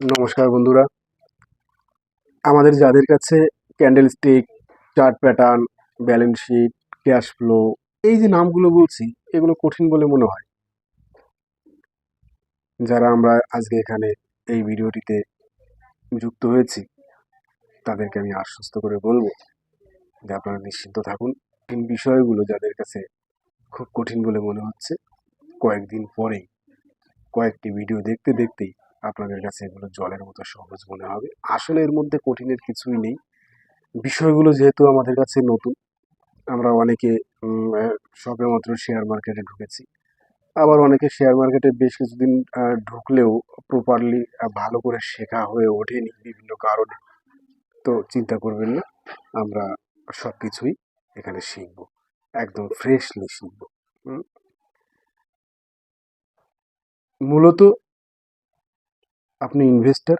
নমস্কার বন্ধুরা। আমাদের যাদের কাছে candle stick chart pattern balance sheet cash flow এই যে নামগুলো বলছি, এগুলো কঠিন বলে মনে হয়। যারা আমরা আজকে এখানে এই ভিডিওটিতে যুক্ত হয়েছি, তাদেরকে আমি আশ্বস্ত করে বলব যে আপনারা নিশ্চিন্ত থাকুন। এই বিষয়গুলো যাদের কাছে খুব কঠিন বলে মনে হচ্ছে, কয়েকদিন পরেই কয়েকটি ভিডিও দেখতে দেখতেই আপনাদের কাছে এগুলো জলের মতো সহজ মনে হবে। আসলে এর মধ্যে কঠিনের কিছুই নেই। বিষয়গুলো যেহেতু আমাদের কাছে নতুন আমরা অনেকে উম, মাত্র শেয়ার মার্কেটে ঢুকেছি। আবার অনেকে শেয়ার মার্কেটে বেশ কিছুদিন ঢুকলেও প্রপারলি ভালো করে শেখা হয়ে ওঠেনি বিভিন্ন কারণে। তো চিন্তা করবেন না আমরা সব কিছুই এখানে শিখব। একদম ফ্রেশলি শিখব মূলত আপনি ইনভেস্টর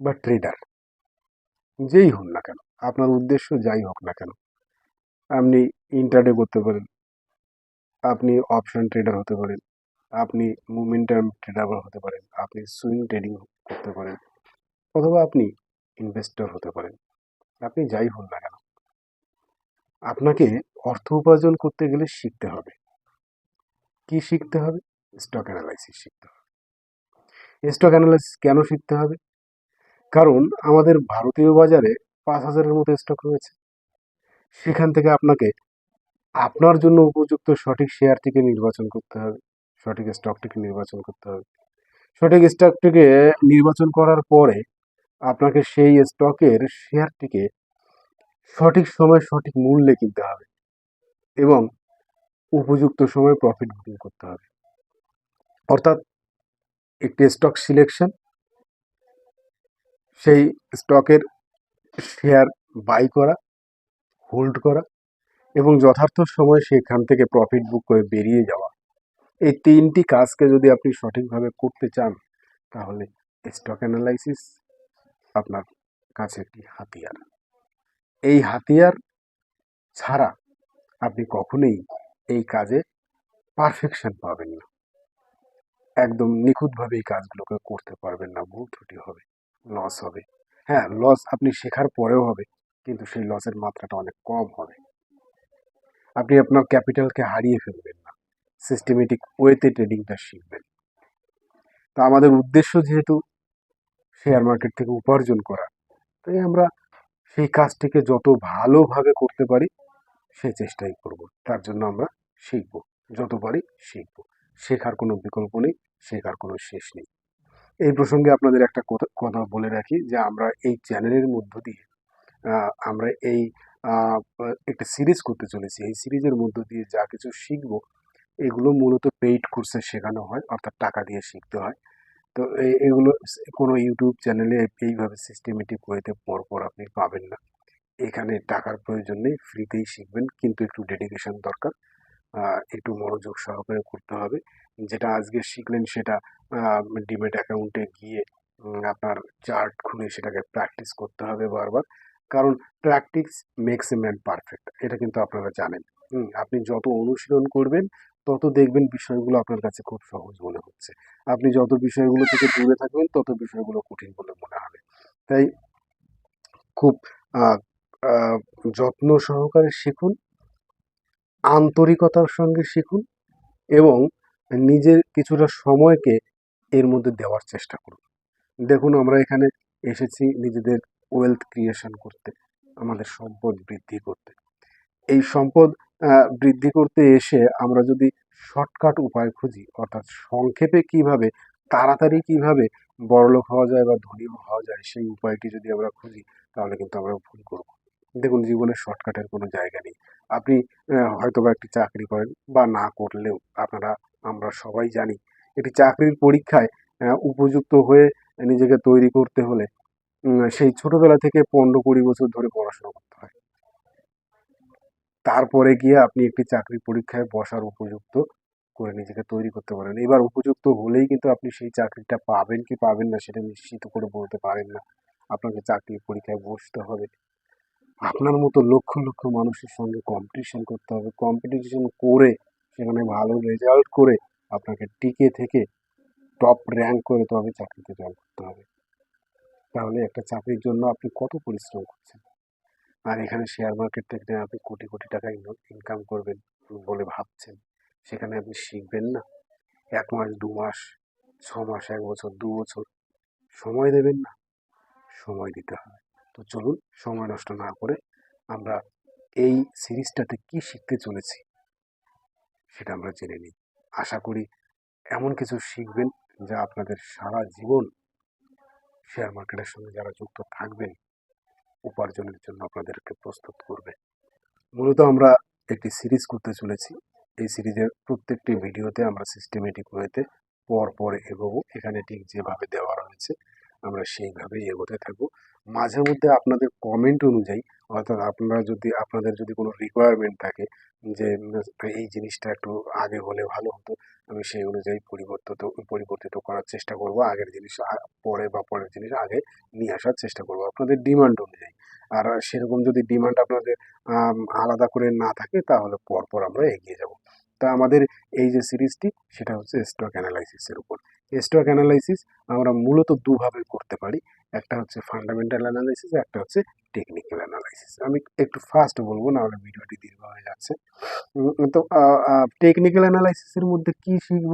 বা ট্রেডার যেই হন না কেন, আপনার উদ্দেশ্য যাই হোক না কেন, আপনি ইন্টারডে করতে পারেন, আপনি অপশন ট্রেডার হতে পারেন, আপনি মুভমেন্টাম ট্রেডার হতে পারেন, আপনি সুইং ট্রেডিং করতে পারেন, অথবা আপনি ইনভেস্টর হতে পারেন, আপনি যাই হন না কেন, আপনাকে অর্থ উপার্জন করতে গেলে শিখতে হবে। কি শিখতে হবে? স্টক অ্যানালাইসিস শিখতে হবে। স্টক অ্যানালাইসিস কেন শিখতে হবে? কারণ আমাদের ভারতীয় বাজারে পাঁচ হাজারের মতো স্টক রয়েছে। সেখান থেকে আপনাকে আপনার জন্য উপযুক্ত সঠিক শেয়ারটিকে নির্বাচন করতে হবে, সঠিক স্টকটিকে নির্বাচন করতে হবে। সঠিক স্টকটিকে নির্বাচন করার পরে আপনাকে সেই স্টকের শেয়ারটিকে সঠিক সময় সঠিক মূল্যে কিনতে হবে এবং উপযুক্ত সময় প্রফিট বুকিং করতে হবে। অর্থাৎ একটি স্টক সিলেকশন সেই স্টকের শেয়ার বাই করা হোল্ড করা এবং যথার্থ সময় সেখান থেকে প্রফিট বুক করে বেরিয়ে যাওয়া। এই তিনটি কাজকে যদি আপনি সঠিকভাবে করতে চান, তাহলে স্টক অ্যানালাইসিস আপনার কাছে একটি হাতিয়ার। এই হাতিয়ার ছাড়া আপনি কখনোই এই কাজে পারফেকশন পাবেন না। একদম নিখুঁতভাবে এই কাজগুলোকে করতে পারবেন না, ভুল ত্রুটি হবে লস হবে। হ্যাঁ লস আপনি শেখার পরেও হবে, কিন্তু সেই লসের মাত্রাটা অনেক কম হবে। আপনি আপনার ক্যাপিটালকে হারিয়ে ফেলবেন না সিস্টেমেটিক ওয়েতে ট্রেডিংটা শিখবেন। তো আমাদের উদ্দেশ্য যেহেতু শেয়ার মার্কেট থেকে উপার্জন করা, তাই আমরা সেই কাজটিকে যত ভালোভাবে করতে পারি সেই চেষ্টাই করব। তার জন্য আমরা শিখব, যত পারি শিখব। শেখার কোনো বিকল্প নেই। শেখার কোনো শেষ নেই। এই প্রসঙ্গে আপনাদের একটা কথা বলে রাখি যে, আমরা এই চ্যানেলের মধ্য দিয়ে আমরা এই একটা সিরিজ করতে চলেছি। এই সিরিজের মধ্য দিয়ে যা কিছু শিখব, এগুলো মূলত পেইড কোর্সে শেখানো হয়, অর্থাৎ টাকা দিয়ে শিখতে হয়। তো এগুলো কোনো ইউটিউব চ্যানেলে এইভাবে সিস্টেমেটিক ওয়েতে পরপর আপনি পাবেন না। এখানে টাকার প্রয়োজন নেই ফ্রিতেই শিখবেন, কিন্তু একটু ডেডিকেশন দরকার। একটু মনোযোগ সহকারে করতে হবে। যেটা আজকে শিখলেন সেটা ডিমেট অ্যাকাউন্টে গিয়ে আপনার চার্ট খুলে সেটাকে প্র্যাকটিস করতে হবে বারবার। কারণ practice makes a man perfect, এটা কিন্তু আপনারা জানেন। আপনি যত অনুশীলন করবেন, তত দেখবেন বিষয়গুলো আপনার কাছে খুব সহজ মনে হচ্ছে। আপনি যত বিষয়গুলো থেকে দূরে থাকবেন, তত বিষয়গুলো কঠিন বলে মনে হবে। তাই খুব যত্ন সহকারে শিখুন। আন্তরিকতার সঙ্গে শিখুন এবং নিজের কিছুটা সময়কে এর মধ্যে দেওয়ার চেষ্টা করুন। দেখুন, আমরা এখানে এসেছি নিজেদের ওয়েলথ ক্রিয়েশন করতে, আমাদের সম্পদ বৃদ্ধি করতে। এই সম্পদ বৃদ্ধি করতে এসে আমরা যদি শর্টকাট উপায় খুঁজি, অর্থাৎ সংক্ষেপে কীভাবে, তাড়াতাড়ি কীভাবে বড়লোক হওয়া যায় বা ধনী হওয়া যায়, সেই উপায়টি যদি আমরা খুঁজি, তাহলে কিন্তু আমরা ভুল করব। দেখুন জীবনে শর্টকাটের কোনো জায়গা নেই। আপনি হয়তো বা একটি চাকরি করেন বা না করলেও আপনারা, আমরা সবাই জানি একটি চাকরির পরীক্ষায় উপযুক্ত হয়ে নিজেকে তৈরি করতে হলে সেই ছোটবেলা থেকে পনেরো কুড়ি বছর ধরে পড়াশোনা করতে হয়। তারপরে গিয়ে আপনি একটি চাকরি পরীক্ষায় বসার উপযুক্ত করে নিজেকে তৈরি করতে পারেন। এবার উপযুক্ত হলেই কিন্তু আপনি সেই চাকরিটা পাবেন কি পাবেন না, সেটা নিশ্চিত করে বলতে পারেন না। আপনাকে চাকরি পরীক্ষায় বসতে হবে। আপনার মতো লক্ষ লক্ষ মানুষের সঙ্গে কম্পিটিশন করতে হবে। কম্পিটিশন করে, সেখানে ভালো রেজাল্ট করে আপনাকে টিকে থেকে টপ র্যাঙ্ক করে তবে চাকরিতে জয়েন করতে হবে। তাহলে একটা চাকরির জন্য আপনি কত পরিশ্রম করছেন? আর এখানে শেয়ার মার্কেট থেকে আপনি কোটি কোটি টাকা ইনকাম করবেন বলে ভাবছেন, সেখানে আপনি শিখবেন না। এক মাস, দু মাস, ছ মাস, এক বছর, দু বছর সময় দেবেন না। সময় দিতে হবে তো চলুন সময় নষ্ট না করে আমরা এই সিরিজটাতে কি শিখতে চলেছি সেটা আমরা জেনে নিই। আশা করি এমন কিছু শিখবেন যা আপনাদের সারা জীবন শেয়ার মার্কেটের সঙ্গে যারা যুক্ত থাকবেন উপার্জনের জন্য আপনাদেরকে প্রস্তুত করবে। মূলত আমরা একটি সিরিজ করতে চলেছি। এই সিরিজের প্রত্যেকটি ভিডিওতে আমরা সিস্টেমেটিক ওয়েতে পর পর এগোবো। এখানে ঠিক যেভাবে দেওয়া রয়েছে আমরা সেইভাবেই এগোতে থাকব। মাঝে মধ্যে আপনাদের কমেন্ট অনুযায়ী, অর্থাৎ আপনারা যদি, আপনাদের যদি কোনো রিকোয়ারমেন্ট থাকে যে এই জিনিসটা একটু আগে হলে ভালো হতো আমি সেই অনুযায়ী পরিবর্তিত পরিবর্তিত করার চেষ্টা করব। আগের জিনিস পরে বা পরের জিনিস আগে নিয়ে আসার চেষ্টা করব। আপনাদের ডিমান্ড অনুযায়ী। আর সেরকম যদি ডিমান্ড আপনাদের আলাদা করে না থাকে, তাহলে পরপর আমরা এগিয়ে যাব। তা আমাদের এই যে সিরিজটি, সেটা হচ্ছে স্টক অ্যানালাইসিসের উপর। স্টক অ্যানালাইসিস আমরা মূলত দুভাবে করতে পারি। একটা হচ্ছে ফান্ডামেন্টাল অ্যানালাইসিস একটা হচ্ছে টেকনিক্যাল অ্যানালাইসিস আমি একটু ফাস্ট বলব না হলে ভিডিওটি দীর্ঘ হয়ে যাচ্ছে। তো টেকনিক্যাল অ্যানালাইসিসের মধ্যে কি শিখব?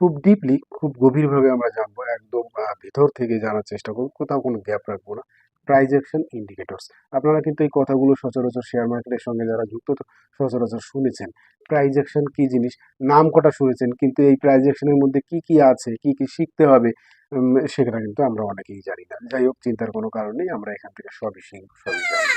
খুব ডিপলি খুব গভীরভাবে আমরা জানব। একদম ভিতর থেকে জানার চেষ্টা করব, কোথাও কোনো গ্যাপ রাখব না। প্রাইজ অ্যাকশন ইন্ডিকেটরস আপনারা কিন্তু এই কথাগুলো সচরাচর শেয়ার মার্কেটের সঙ্গে যারা যুক্ত সচরাচর শুনেছেন। প্রাইজ অ্যাকশন কি জিনিস? নাম কটা শুনেছেন? কিন্তু এই প্রাইজ অ্যাকশনের মধ্যে কি কি আছে? কি কি শিখতে হবে? সেটা কিন্তু আমরা অনেকেই জানি না। যাই হোক, চিন্তার কোনো কারণ নেই, আমরা এখান থেকে সবই শিখব, সবই জানি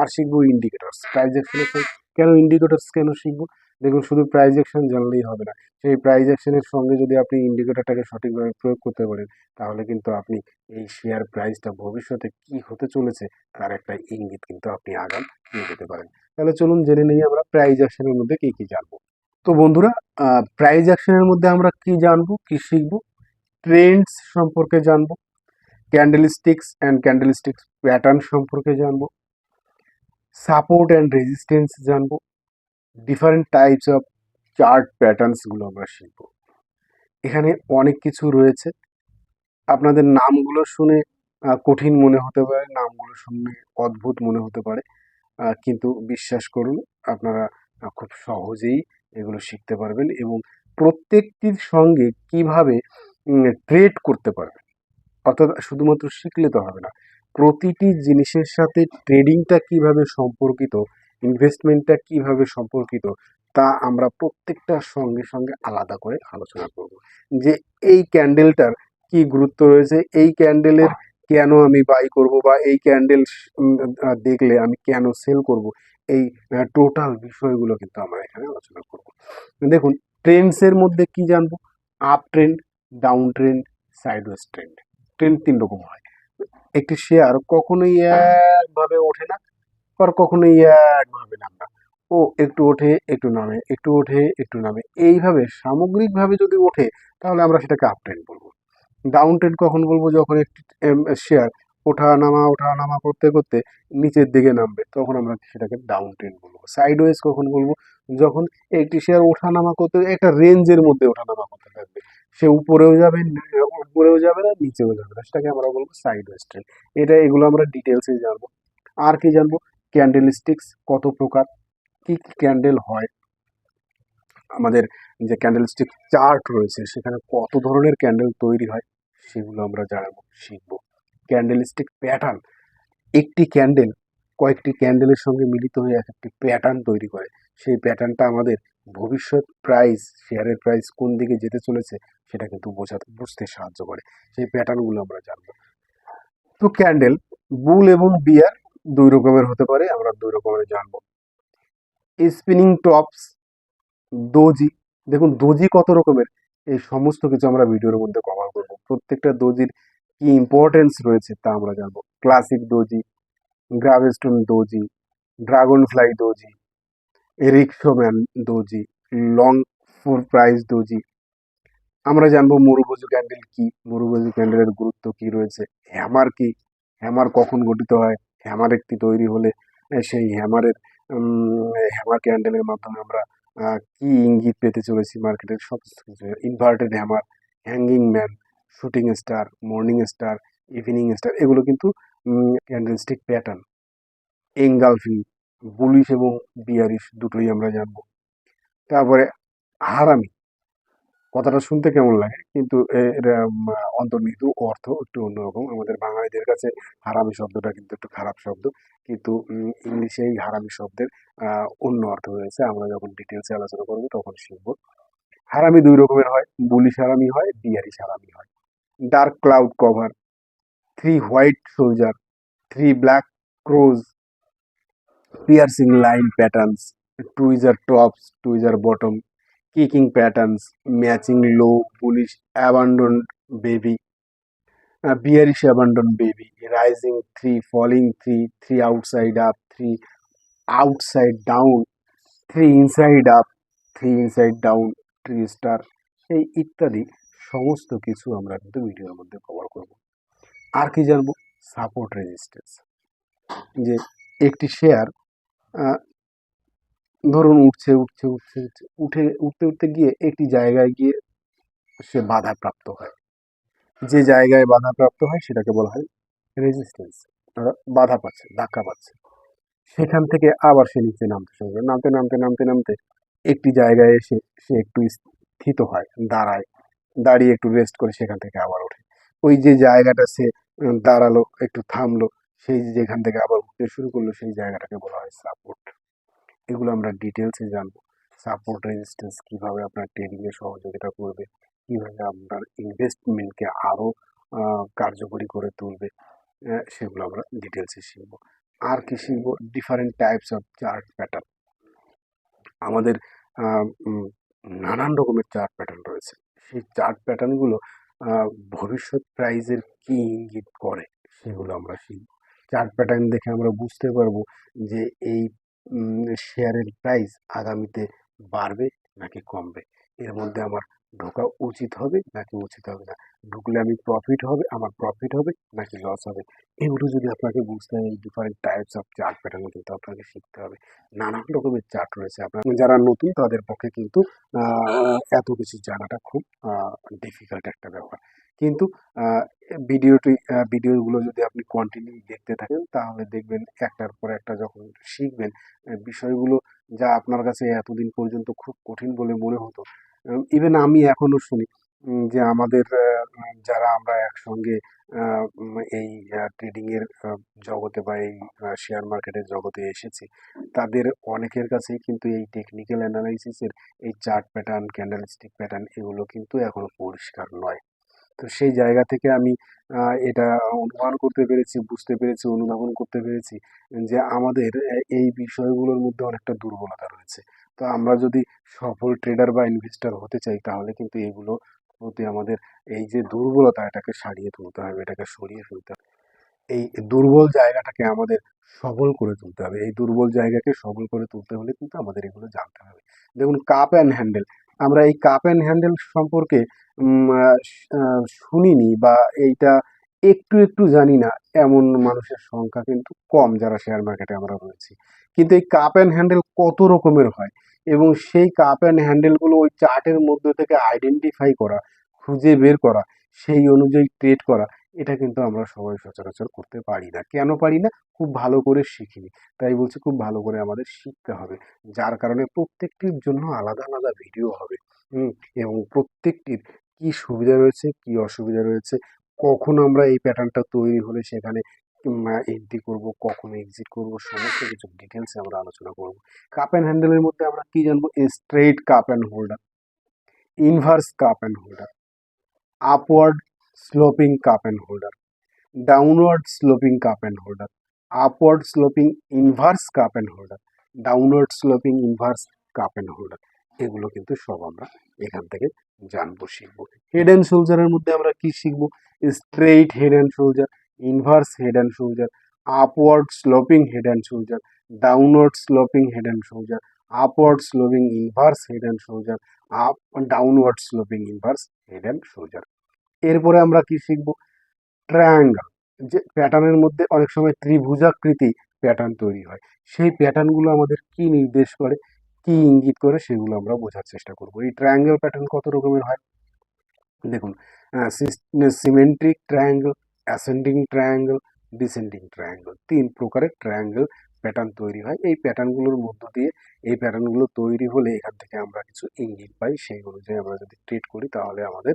আর শিখব ইন্ডিকেটরস প্রাইজ অ্যাকশনের কেন ইন্ডিকেটরস কেন শিখব? দেখুন, শুধু প্রাইজ অ্যাকশন জানলেই হবে না। সেই প্রাইজ অ্যাকশনের সঙ্গে যদি আপনি ইন্ডিকেটরটাকে সঠিকভাবে প্রয়োগ করতে পারেন, তাহলে কিন্তু আপনি এই শেয়ার প্রাইসটা ভবিষ্যতে কি হতে চলেছে তার একটা ইঙ্গিত কিন্তু আপনি আগাম নিয়ে যেতে পারেন। তাহলে চলুন জেনে নিই আমরা প্রাইজ অ্যাকশনের মধ্যে কী কী জানব। তো বন্ধুরা প্রাইজ অ্যাকশনের মধ্যে আমরা কি জানব, কি শিখব? ট্রেন্ডস সম্পর্কে জানব ক্যান্ডেলস্টিক্স অ্যান্ড ক্যান্ডেলস্টিক্স প্যাটার্ন সম্পর্কে জানব সাপোর্ট অ্যান্ড রেজিস্ট্যান্স জানব ডিফারেন্ট টাইপস অফ চার্ট প্যাটার্নসগুলো আমরা শিখব। এখানে অনেক কিছু রয়েছে। আপনাদের নামগুলো শুনে কঠিন মনে হতে পারে, নামগুলো শুনে অদ্ভুত মনে হতে পারে। কিন্তু বিশ্বাস করুন, আপনারা খুব সহজেই এগুলো শিখতে পারবেন এবং প্রত্যেকটির সঙ্গে কীভাবে ট্রেড করতে পারবেন। অর্থাৎ শুধুমাত্র শিখলে তো হবে না। প্রতিটি জিনিসের সাথে ট্রেডিংটা কীভাবে সম্পর্কিত ইনভেস্টমেন্টটা কীভাবে সম্পর্কিত, তা আমরা প্রত্যেকটার সঙ্গে সঙ্গে আলাদা করে আলোচনা করব। যে এই ক্যান্ডেলটার কি গুরুত্ব রয়েছে, এই ক্যান্ডেলের কেন আমি বাই করব বা এই ক্যান্ডেল দেখলে আমি কেন সেল করব, এই টোটাল বিষয়গুলো কিন্তু আমরা এখানে আলোচনা করব। দেখুন ট্রেন্ডসের মধ্যে কি জানব? Up trend down trend sideways trend trend তিন রকম হয়। একটি শেয়ার কখনোই একভাবে ওঠে না। আর কখনোই একভাবে নামে না ও একটু ওঠে, একটু নামে, একটু ওঠে, একটু নামে। এইভাবে সামগ্রিকভাবে যদি ওঠে, তাহলে আমরা সেটাকে আপ ট্রেন্ড বলব। ডাউন ট্রেন্ড কখন বলব? যখন একটি শেয়ার ওঠা, নামা ওঠা, নামা করতে করতে নিচের দিকে নামবে, তখন আমরা সেটাকে ডাউন ট্রেন্ড বলব। সাইডওয়েজ কখন বলব? যখন একটি শেয়ার ওঠা, নামা করতে, একটা রেঞ্জের মধ্যে ওঠা, নামা করতে থাকবে। সে উপরেও যাবে উপরেও যাবে না, নিচেও যাবে না, সেটাকে আমরা বলব সাইডওয়েজ ট্রেন্ড এটা এগুলো আমরা ডিটেলসে জানব। আর কি জানব? ক্যান্ডেল স্টিক্স কত প্রকার, কি কি ক্যান্ডেল হয়, আমাদের যে ক্যান্ডেল স্টিক চার্ট রয়েছে, সেখানে কত ধরনের ক্যান্ডেল তৈরি হয়, সেগুলো আমরা জানাব, শিখব। ক্যান্ডেল স্টিক প্যাটার্ন একটি ক্যান্ডেল কয়েকটি ক্যান্ডেলের সঙ্গে মিলিত হয়ে এক একটি প্যাটার্ন তৈরি করে। সেই প্যাটার্নটা আমাদের ভবিষ্যৎ প্রাইস শেয়ারের প্রাইস কোন দিকে যেতে চলেছে, সেটা কিন্তু বোঝাতে, বুঝতে সাহায্য করে। সেই প্যাটার্নগুলো আমরা জানব। তো ক্যান্ডেল বুল এবং বিয়ার দুই রকমের হতে পারে, আমরা দুই রকমের জানব। স্পিনিং টপস দোজি দেখুন দোজি কত রকমের, এই সমস্ত কিছু আমরা ভিডিওর মধ্যে কভার করব। প্রত্যেকটা দোজির কি ইম্পর্টেন্স রয়েছে তা আমরা জানব। Classic doji gravestone doji dragon fly doji rickshaw man doji long full price doji আমরা জানব মরুভুজু ক্যান্ডেল কি, মরুভুজু ক্যান্ডেলের গুরুত্ব কি রয়েছে হ্যামার কি হ্যামার কখন গঠিত হয় হ্যামার একটি তৈরি হলে সেই হ্যামারের হ্যামার ক্যান্ডেলের মাধ্যমে আমরা কি ইঙ্গিত পেতে চলেছি মার্কেটের সমস্ত কিছু inverted hammer hanging man shooting star morning star evening star এগুলো কিন্তু ক্যান্ডেলস্টিক প্যাটার্ন এঙ্গালফিং বুলিশ এবং বিয়ারিশ দুটোই আমরা জানব। তারপরে, হারামি। কথাটা শুনতে কেমন লাগে? কিন্তু এর অন্তর্নিহিত অর্থ একটু অন্যরকম। আমাদের বাঙালিদের কাছে হারামি শব্দটা কিন্তু একটু খারাপ শব্দ। কিন্তু ইংলিশে এই হারামি শব্দের অন্য অর্থ রয়েছে। আমরা যখন ডিটেলসে আলোচনা করব, তখন শিখব। হারামি দুই রকমের হয়। বুলিশ হারামি হয় বিহারি হারামি হয়। Dark cloud cover three white soldier three black crows piercing line patterns tweezer tops tweezer bottom kicking patterns matching low bullish abandon baby bearish abandon baby rising three falling three three outside up three outside down three inside up three inside down three star এই ইত্যাদি সমস্ত কিছু আমরা কিন্তু ভিডিওর মধ্যে cover করব। আর কি জানব? সাপোর্ট রেজিস্ট্যান্স যে একটি শেয়ার ধরুন উঠছে উঠছে উঠছে উঠছে, উঠে, উঠতে উঠতে গিয়ে একটি জায়গায় গিয়ে সে বাধাপ্রাপ্ত হয়। যে জায়গায় বাধাপ্রাপ্ত হয় সেটাকে বলা হয় রেজিস্ট্যান্স বাধা পাচ্ছে, ধাক্কা পাচ্ছে। সেখান থেকে আবার সে নিচে নামতে শুরু করে। নামতে নামতে নামতে নামতে একটি জায়গায় এসে সে একটু স্থিত হয়, দাঁড়ায়, দাঁড়িয়ে একটু রেস্ট করে সেখান থেকে আবার ওঠে। ওই যে জায়গাটা সে দাঁড়াল, একটু থামলো, সেই যেখান থেকে আবার উঠতে শুরু করল সেই জায়গাটাকে বলা হয় সাপোর্ট এগুলো আমরা ডিটেলসে জানব। সাপোর্ট রেজিস্ট্যান্স কীভাবে আপনার ট্রেডিংয়ে সহযোগিতা করবে, কীভাবে আপনার ইনভেস্টমেন্টকে আরও কার্যকরী করে তুলবে সেগুলো আমরা ডিটেলসে শিখব। আর কি শিখব? Different types of chart pattern আমাদের নানান রকমের চার্ট প্যাটার্ন রয়েছে। সেই চার্ট প্যাটার্নগুলো ভবিষ্যৎ প্রাইজের কি ইঙ্গিত করে, সেগুলো আমরা শিখব। চার্ট প্যাটার্ন দেখে আমরা বুঝতে পারব যে এই শেয়ারের প্রাইস আগামীতে বাড়বে নাকি কমবে? এর মধ্যে আমার ঢোকা উচিত হবে নাকি উচিত হবে না? ঢুকলে আমি প্রফিট হবে, আমার প্রফিট হবে নাকি লস হবে? এগুলো যদি আপনাকে বুঝতে হয়, এই different types of chart pattern কিন্তু আপনাকে শিখতে হবে। নানান রকমের চার্ট রয়েছে। আপনার যারা নতুন, তাদের পক্ষে কিন্তু এত কিছু জানাটা খুব ডিফিকাল্ট একটা ব্যাপার। কিন্তু ভিডিওটি ভিডিওগুলো যদি আপনি কন্টিনিউ দেখতে থাকেন, তাহলে দেখবেন একটার পর একটা যখন শিখবেন বিষয়গুলো যা আপনার কাছে এতদিন পর্যন্ত খুব কঠিন বলে মনে হতো ইভেন আমি এখনও শুনি যে আমাদের যারা আমরা একসঙ্গে এই ট্রেডিং এর জগতে বা এই শেয়ার মার্কেটের জগতে এসেছি, তাদের অনেকের কাছেই কিন্তু এই টেকনিক্যাল অ্যানালাইসিসের এই চার্ট প্যাটার্ন ক্যান্ডেলস্টিক প্যাটার্ন এগুলো কিন্তু এখনও পরিষ্কার নয়। তো সেই জায়গা থেকে আমি এটা অনুমান করতে পেরেছি, বুঝতে পেরেছি, অনুধাবন করতে পেরেছি যে আমাদের এই বিষয়গুলোর মধ্যে অনেকটা দুর্বলতা রয়েছে। তো আমরা যদি সফল ট্রেডার বা ইনভেস্টর হতে চাই, তাহলে কিন্তু এগুলো প্রতি আমাদের এই যে দুর্বলতা, এটাকে সারিয়ে তুলতে হবে, এটাকে সরিয়ে ফেলতে হবে। এই দুর্বল জায়গাটাকে আমাদের সবল করে তুলতে হবে। এই দুর্বল জায়গাকে সবল করে তুলতে হলে কিন্তু আমাদের এগুলো জানতে হবে। দেখুন কাপ অ্যান্ড হ্যান্ডেল আমরা এই কাপ অ্যান্ড হ্যান্ডেল সম্পর্কে শুনিনি বা এইটা একটু একটু জানি না। এমন মানুষের সংখ্যা কিন্তু কম যারা শেয়ার মার্কেটে আমরা রয়েছি। কিন্তু এই কাপ অ্যান্ড হ্যান্ডেল কত রকমের হয়? এবং সেই কাপ অ্যান্ড হ্যান্ডেলগুলো ওই চার্টের মধ্যে থেকে আইডেন্টিফাই করা, খুঁজে বের করা, সেই অনুযায়ী ট্রেড করা, এটা কিন্তু আমরা সবাই সচরাচর করতে পারি না। কেন পারি না? খুব ভালো করে শিখিনি। তাই বলছি খুব ভালো করে আমাদের শিখতে হবে। যার কারণে প্রত্যেকটির জন্য আলাদা আলাদা ভিডিও হবে। হুম, এবং প্রত্যেকটির কি সুবিধা রয়েছে, কি অসুবিধা রয়েছে, কখন আমরা এই প্যাটার্নটা তৈরি হলে সেখানে এন্ট্রি করব, কখন এক্সিট করব, সমস্ত কিছু ডিটেলসে আমরা আলোচনা করব। কাপ অ্যান্ড হ্যান্ডেলের মধ্যে আমরা কি জানব? Straight cup and holder inverse cup and holder upward sloping cup and holder downward sloping cup and holder upward sloping inverse cup and holder downward sloping inverse cup and holder এগুলো কিন্তু সব আমরা এখান থেকে জানব, শিখব। হেড অ্যান্ড শোল্ডারের মধ্যে আমরা কি শিখব? Straight head and shoulder inverse head and shoulder upward sloping head and shoulder downward sloping head and shoulder upward sloping inverse head and shoulder up downward sloping inverse head and shoulder এরপরে আমরা কি শিখব? Triangle যে প্যাটার্নের মধ্যে অনেক সময় ত্রিভুজাকৃতি pattern তৈরি হয়। সেই প্যাটার্নগুলো আমাদের কি নির্দেশ করে, কি ইঙ্গিত করে সেগুলো আমরা বোঝার চেষ্টা করব। এই ট্রায়াঙ্গেল প্যাটার্ন কত রকমের হয়? দেখুন symmetric triangle ascending triangle descending triangle তিন প্রকারের ট্রায়াঙ্গেল প্যাটার্ন তৈরি হয়। এই প্যাটার্নগুলোর মধ্য দিয়ে, এই প্যাটার্নগুলো তৈরি হলে এখান থেকে আমরা কিছু ইঙ্গিত পাই। সেই অনুযায়ী আমরা যদি ট্রিট করি, তাহলে আমাদের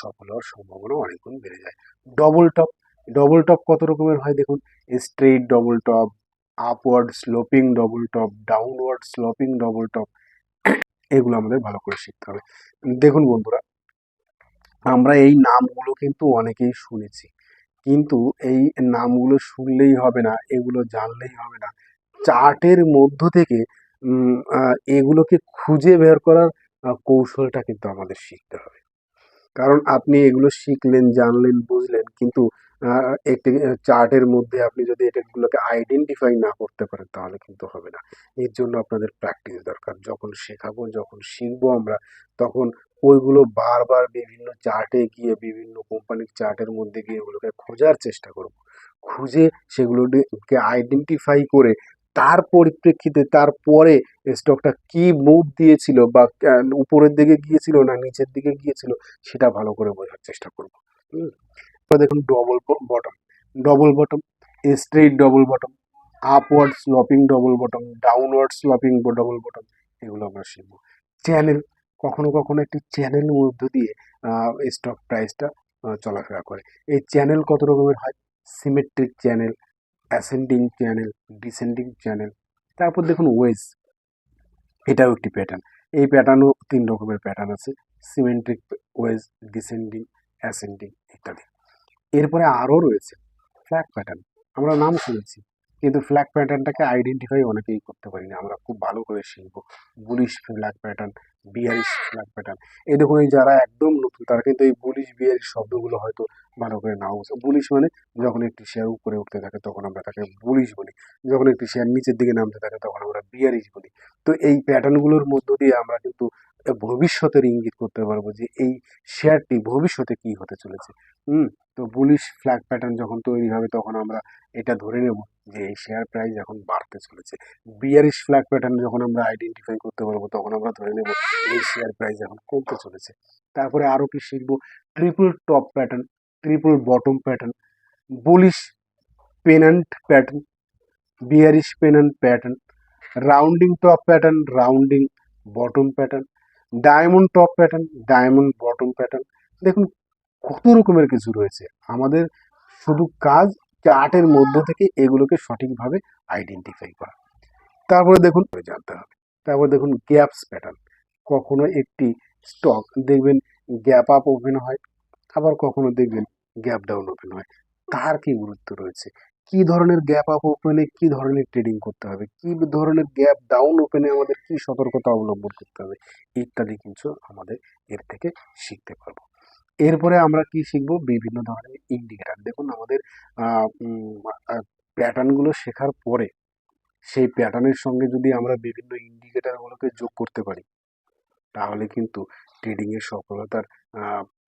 সফল হওয়ার সম্ভাবনা অনেক গুণ বেড়ে যায়। ডবল টপ ডবল টপ কত রকমের হয় দেখুন? Straight double top upward sloping double top downward sloping double top এগুলো আমাদের ভালো করে শিখতে হবে। দেখুন বন্ধুরা, আমরা এই নামগুলো কিন্তু অনেকেই শুনেছি। কিন্তু এই নামগুলো শুনলেই হবে না, এগুলো জানলেই হবে না। চার্টের মধ্য থেকে এগুলোকে খুঁজে বের করার কৌশলটা কিন্তু আমাদের শিখতে হবে। কারণ আপনি এগুলো শিখলেন, জানলেন, বুঝলেন, কিন্তু একটি চার্টের মধ্যে আপনি যদি এটাগুলোকে আইডেন্টিফাই না করতে পারেন, তাহলে কিন্তু হবে না। এর জন্য আপনাদের প্র্যাকটিস দরকার। যখন শেখাবো, যখন শিখব আমরা, তখন ওইগুলো বারবার বিভিন্ন চার্টে গিয়ে, বিভিন্ন কোম্পানির চার্টের মধ্যে গিয়ে ওগুলোকে খোঁজার চেষ্টা করব। খুঁজে সেগুলোকে আইডেন্টিফাই করে, তার পরিপ্রেক্ষিতে, তারপরে স্টকটা কি মুভ দিয়েছিল বা উপরের দিকে গিয়েছিল না নিচের দিকে গিয়েছিল, সেটা ভালো করে বোঝার চেষ্টা করব। হুম? তো দেখুন double bottom double bottom straight double bottom upward sloping double bottom downward sloping double bottom এগুলো আমরা শিখব। চ্যানেল কখনো কখনো একটি চ্যানেল মধ্য দিয়ে স্টক প্রাইসটা চলাফেরা করে। এই চ্যানেল কত রকমের হয়? Symmetric channel ascending channel descending channel তারপর দেখুন ওয়েজ এটাও একটি প্যাটার্ন এই প্যাটার্নও তিন রকমের প্যাটার্ন আছে সিমেন্ট্রিক ওয়েজ ডিসেন্ডিং অ্যাসেন্ডিং ইত্যাদি। এরপরে আরও রয়েছে ফ্ল্যাগ প্যাটার্ন আমরা নাম শুনেছি, কিন্তু ফ্ল্যাগ প্যাটার্নটাকে আইডেন্টিফাই অনেকেই করতে পারি না আমরা খুব ভালো করে শিখব। Bullish flag pattern bearish flag pattern এই দেখুন, এই যারা একদম নতুন, তারা কিন্তু এই বুলিশ বিয়ারিশ শব্দগুলো হয়তো ভালো করে নাও বুঝে বুলিশ মানে যখন একটি শেয়ার উপরে উঠতে থাকে, তখন আমরা তাকে বুলিশ বলি। যখন একটি শেয়ার নিচের দিকে নামতে থাকে, তখন আমরা বিয়ারিশ বলি। তো এই প্যাটার্নগুলোর মধ্য দিয়ে আমরা কিন্তু ভবিষ্যতের ইঙ্গিত করতে পারব যে এই শেয়ারটি ভবিষ্যতে কি হতে চলেছে। হুম, তো বুলিশ ফ্ল্যাগ প্যাটার্ন যখন তৈরি হবে তখন আমরা এটা ধরে নেব যে এই শেয়ার প্রাইস এখন বাড়তে চলেছে। বিয়ারিশ ফ্ল্যাগ প্যাটার্ন যখন আমরা আইডেন্টিফাই করতে পারব তখন আমরা ধরে নেব এই শেয়ার প্রাইস এখন কমতে চলেছে। তারপরে আরও কি শিখব? Triple top pattern triple bottom pattern bullish pennant pattern bearish pennant pattern rounding top pattern rounding bottom pattern diamond top pattern diamond bottom pattern দেখুন, কত রকমের কিছু রয়েছে। আমাদের শুধু কাজ চার্টের মধ্য থেকে এগুলোকে সঠিকভাবে আইডেন্টিফাই করা। তারপরে দেখুন জানতে হবে। তারপর দেখুন গ্যাপস প্যাটার্ন কখনো একটি স্টক দেখবেন গ্যাপ আপ ওপেন হয়, আবার কখনো দেখবেন গ্যাপ ডাউন ওপেন হয়। তার কি গুরুত্ব রয়েছে? কি ধরনের গ্যাপ আপ ওপেনে কি ধরনের ট্রেডিং করতে হবে? কি ধরনের গ্যাপ ডাউন ওপেনে আমাদের কি সতর্কতা অবলম্বন করতে হবে? ইত্যাদি কিছু আমাদের এর থেকে শিখতে পারব। এরপরে আমরা কি শিখব? বিভিন্ন ধরনের ইন্ডিকেটার দেখুন, আমাদের প্যাটার্নগুলো শেখার পরে সেই প্যাটার্নের সঙ্গে যদি আমরা বিভিন্ন ইন্ডিকেটারগুলোকে যোগ করতে পারি, তাহলে কিন্তু ট্রেডিংয়ের সফলতার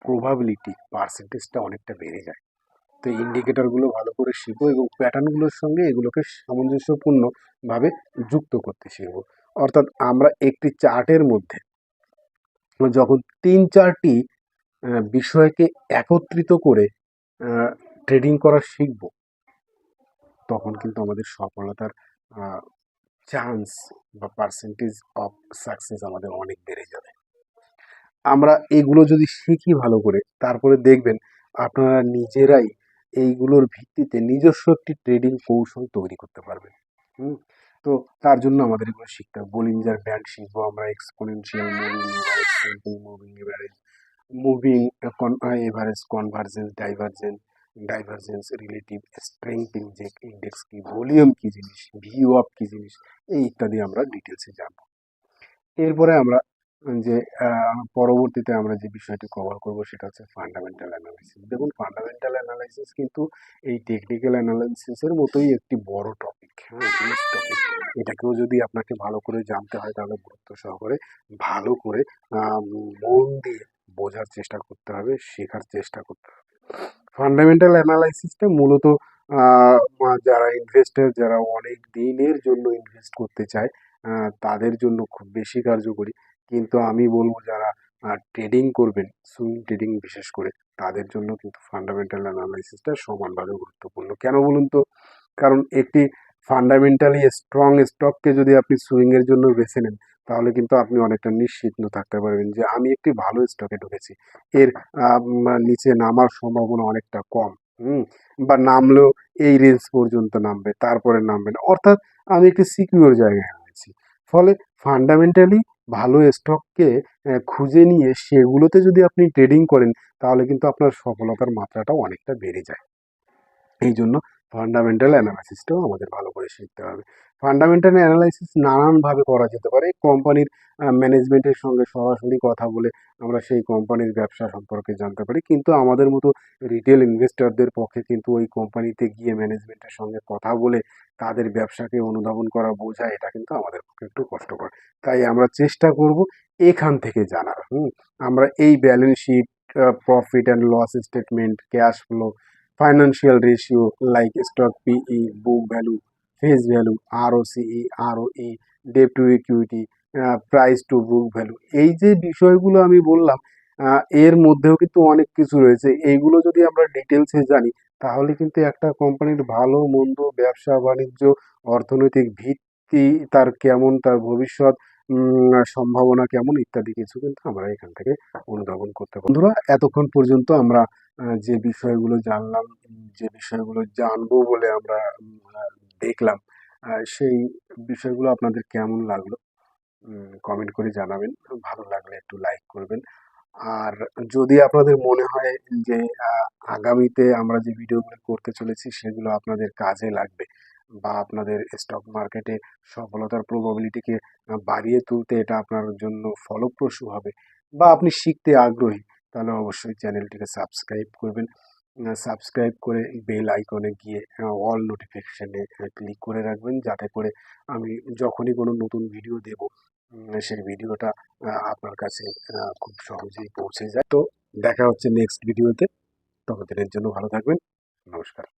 প্রবাবিলিটি পার্সেন্টেজটা অনেকটা বেড়ে যায়। তো ইন্ডিকেটরগুলো ভালো করে শিখব এবং প্যাটার্নগুলোর সঙ্গে এগুলোকে সামঞ্জস্যপূর্ণভাবে যুক্ত করতে শিখব। অর্থাৎ আমরা একটি চার্টের মধ্যে যখন তিন চারটি বিষয়কে একত্রিত করে ট্রেডিং করা শিখব, তখন কিন্তু আমাদের সফলতার চান্স বা পার্সেন্টেজ অফ সাকসেস আমাদের অনেক বেড়ে যাবে। আমরা এগুলো যদি শিখি ভালো করে, তারপরে দেখবেন আপনারা নিজেরাই এইগুলোর ভিত্তিতে নিজস্ব একটি ট্রেডিং কৌশল তৈরি করতে পারবেন হুম? তো তার জন্য আমাদের এগুলো শিখতে হবে। বোলিঞ্জার ব্যান্ড শিখব আমরা exponential moving average simple moving average moving average convergence divergence divergence relative strength index কি ভলিউম কি জিনিস ভিউ অফ কি জিনিস, এই ইত্যাদি আমরা ডিটেলসে জানব। এরপরে আমরা যে পরবর্তীতে আমরা যে বিষয়টি কভার করব সেটা হচ্ছে ফান্ডামেন্টাল অ্যানালাইসিস দেখুন ফান্ডামেন্টাল অ্যানালাইসিস কিন্তু এই টেকনিক্যাল অ্যানালাইসিসের মতোই একটি বড় টপিক হ্যাঁ টপিক এটাকেও যদি আপনাকে ভালো করে জানতে হয় তাহলে গুরুত্ব সহকারে ভালো করে মন দিয়ে বোঝার চেষ্টা করতে হবে, শেখার চেষ্টা করতে হবে। ফান্ডামেন্টাল অ্যানালাইসিসটা মূলত যারা ইনভেস্টার যারা অনেক দিনের জন্য ইনভেস্ট করতে চায় তাদের জন্য খুব বেশি কার্যকরী। কিন্তু আমি বলব যারা ট্রেডিং করবেন সুইং ট্রেডিং বিশেষ করে, তাদের জন্য কিন্তু ফান্ডামেন্টাল অ্যানালাইসিসটা সমানভাবে গুরুত্বপূর্ণ। কেন বলুন তো? কারণ একটি ফান্ডামেন্টালি স্ট্রং স্টককে যদি আপনি সুইংয়ের জন্য বেছে নেন, তাহলে কিন্তু আপনি অনেকটা নিশ্চিত থাকতে পারবেন যে আমি একটি ভালো স্টকে ঢুকেছি। এর নিচে নামার সম্ভাবনা অনেকটা কম, হুম? বা নামলেও এই রেঞ্জ পর্যন্ত নামবে, তারপরে নামবে না। অর্থাৎ আমি একটি সিকিউর জায়গায় রয়েছি। ফলে ফান্ডামেন্টালি ভালো স্টককে খুঁজে নিয়ে সেগুলোতে যদি আপনি ট্রেডিং করেন, তাহলে কিন্তু আপনার সফলতার মাত্রাটা অনেকটা বেড়ে যায়। এই জন্য ফান্ডামেন্টাল অ্যানালাইসিসটাও আমাদের ভালো করে শিখতে হবে। ফান্ডামেন্টাল অ্যানালাইসিস নানানভাবে করা যেতে পারে। কোম্পানির ম্যানেজমেন্টের সঙ্গে সরাসরি কথা বলে আমরা সেই কোম্পানির ব্যবসা সম্পর্কে জানতে পারি। কিন্তু আমাদের মতো রিটেল ইনভেস্টরদের পক্ষে কিন্তু ওই কোম্পানিতে গিয়ে ম্যানেজমেন্টের সঙ্গে কথা বলে তাদের ব্যবসাকে অনুধাবন করা, বোঝা, এটা কিন্তু আমাদের পক্ষে একটু কষ্টকর। তাই আমরা চেষ্টা করব এখান থেকে জানার। হুম, আমরা এই balance sheet profit and loss statement cash flow financial ratio like stock PE, book value, face value, ROCE, ROE, debt to equity, ah, price to book value এই যে বিষয়গুলো আমি বললাম এর মধ্যেও কিন্তু অনেক কিছু রয়েছে। এইগুলো যদি আমরা ডিটেলসে জানি তাহলে কিন্তু একটা কোম্পানির ভালো মন্দ ব্যবসা বাণিজ্য অর্থনৈতিক ভিত্তি তার কেমন তার ভবিষ্যৎ সম্ভাবনা কেমন ইত্যাদি কিছু কিন্তু আমরা এখান থেকে অনুধাবন করতে পারি বন্ধুরা, এতক্ষণ পর্যন্ত আমরা যে বিষয়গুলো জানলাম, যে বিষয়গুলো জানব বলে আমরা দেখলাম সেই বিষয়গুলো আপনাদের কেমন লাগল কমেন্ট করে জানাবেন। ভালো লাগলে একটু লাইক করবেন। আর যদি আপনাদের মনে হয় যে আগামীতে আমরা যে ভিডিওগুলো করতে চলেছি, সেগুলো আপনাদের কাজে লাগবে বা আপনাদের স্টক মার্কেটে সফলতার প্রবাবিলিটিকে বাড়িয়ে তুলতে এটা আপনার জন্য ফলপ্রসূ হবে বা আপনি শিখতে আগ্রহী, তাহলে অবশ্যই চ্যানেলটিকে সাবস্ক্রাইব করবেন। সাবস্ক্রাইব করে বেল আইকনে গিয়ে অল নোটিফিকেশানে ক্লিক করে রাখবেন যাতে করে আমি যখনই কোনো নতুন ভিডিও দেব সেই ভিডিওটা আপনার কাছে খুব সহজেই পৌঁছে যায়। তো দেখা হচ্ছে নেক্সট ভিডিওতে ততদিনের জন্য ভালো থাকবেন। নমস্কার।